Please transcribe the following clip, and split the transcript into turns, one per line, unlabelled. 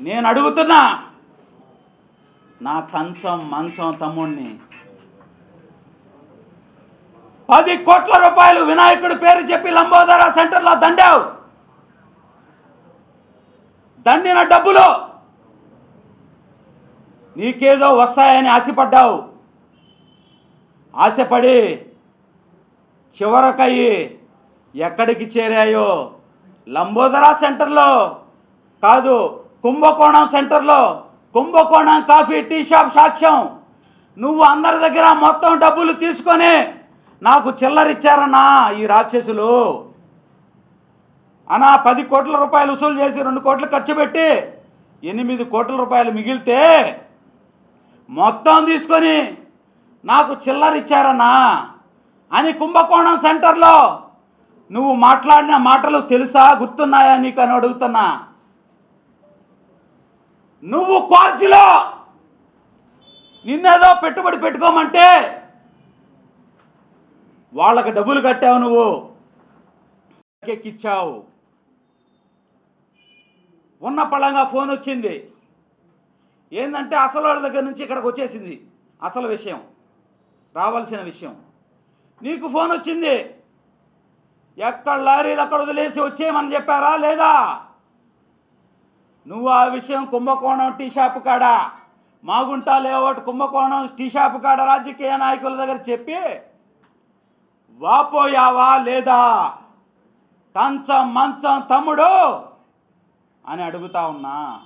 నేను అడుగుతున్నా నా కంచం మంచం తమ్ముణ్ణి. పది కోట్ల రూపాయలు వినాయకుడి పేరు చెప్పి లంబోదర సెంటర్లో దండావు. దండిన డబ్బులు నీకేదో వస్తాయని ఆశపడ్డావు. ఆశపడి చివరకయ్యి ఎక్కడికి చేరాయో? లంబోదరా సెంటర్లో కాదు కుంభకోణం సెంటర్లో. కుంభకోణం కాఫీ టీ షాప్ సాక్ష్యం. నువ్వు అందరి దగ్గర మొత్తం డబ్బులు తీసుకొని నాకు చిల్లరిచ్చారన్నా ఈ రాక్షసులు. అనా పది కోట్ల రూపాయలు వసూలు చేసి రెండు కోట్లు ఖర్చు పెట్టి ఎనిమిది కోట్ల రూపాయలు మిగిలితే మొత్తం తీసుకొని నాకు చిల్లరిచ్చారన్నా అని కుంభకోణం సెంటర్లో నువ్వు మాట్లాడిన మాటలు తెలుసా గుర్తున్నాయా నీకు అని అడుగుతున్నా. నువ్వు క్వార్జిలో నిన్నేదో పెట్టుబడి పెట్టుకోమంటే వాళ్ళకి డబ్బులు కట్టావు నువ్వు. ఎక్కిచ్చావు. ఉన్న పళంగా ఫోన్ వచ్చింది. ఏంటంటే అసలు వాళ్ళ దగ్గర నుంచి ఇక్కడికి వచ్చేసింది. అసలు విషయం. రావాల్సిన విషయం. నీకు ఫోన్ వచ్చింది. ఎక్కడ లారీలు అక్కడ వదిలేసి వచ్చేయమని చెప్పారా? లేదా? నువ్వు ఆ విషయం కుంభకోణం టీ షాప్ కాడ మాగుంటా లేఅవుట్ కుంభకోణం టీ షాప్ కాడ రాజకీయ నాయకుల దగ్గర చెప్పి వాపోయావా లేదా? కంచం మంచం తమ్ముడు అని అడుగుతా ఉన్నా.